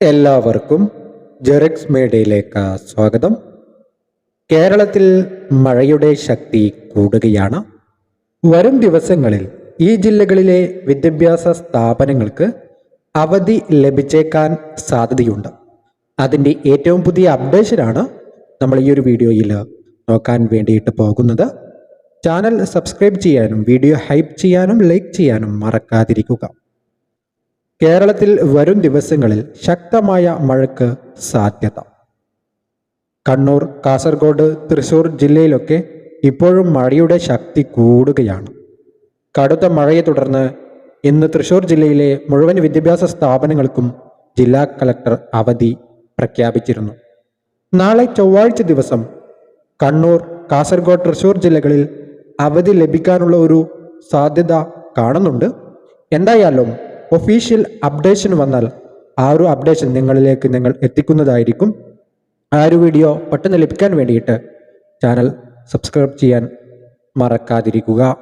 എല്ലാവർക്കും ജെറക്സ് മേഡയിലേക്ക് സ്വാഗതം. കേരളത്തിൽ മഴയുടെ ശക്തി കൂടുകയാണ്. വരും ദിവസങ്ങളിൽ ഈ ജില്ലകളിലെ വിദ്യാഭ്യാസ സ്ഥാപനങ്ങൾക്ക് അവധി ലഭിച്ചേക്കാൻ സാധ്യതയുണ്ട്. അതിന്റെ ഏറ്റവും പുതിയ അപ്ഡേഷനാണ് നമ്മൾ ഈ ഒരു വീഡിയോയിൽ നോക്കാൻ വേണ്ടിയിട്ട് പോകുന്നത്. ചാനൽ സബ്സ്ക്രൈബ് ചെയ്യാനും വീഡിയോ ഹൈപ്പ് ചെയ്യാനും ലൈക്ക് ചെയ്യാനും മറക്കാതിരിക്കുക. കേരളത്തിൽ വരും ദിവസങ്ങളിൽ ശക്തമായ മഴയ്ക്ക് സാധ്യത. കണ്ണൂർ കാസർഗോഡ് തൃശൂർ ജില്ലയിലൊക്കെ ഇപ്പോഴും മഴയുടെ ശക്തി കൂടുകയാണ്. കടുത്ത മഴയെ തുടർന്ന് ഇന്ന് തൃശൂർ ജില്ലയിലെ മുഴുവൻ വിദ്യാഭ്യാസ സ്ഥാപനങ്ങൾക്കും ജില്ലാ കളക്ടർ അവധി പ്രഖ്യാപിച്ചിരുന്നു. നാളെ ചൊവ്വാഴ്ച ദിവസം കണ്ണൂർ കാസർഗോഡ് തൃശൂർ ജില്ലകളിൽ അവധി ലഭിക്കാനുള്ള ഒരു സാധ്യത കാണുന്നുണ്ട്. എന്തായാലും ഒഫീഷ്യൽ അപ്ഡേഷൻ വന്നാൽ ആ ഒരു അപ്ഡേഷൻ നിങ്ങളിലേക്ക് നിങ്ങൾ എത്തിക്കുന്നതായിരിക്കും. ആ ഒരു വീഡിയോ പെട്ടെന്ന് ലഭിക്കാൻ വേണ്ടിയിട്ട് ചാനൽ സബ്സ്ക്രൈബ് ചെയ്യാൻ മറക്കാതിരിക്കുക.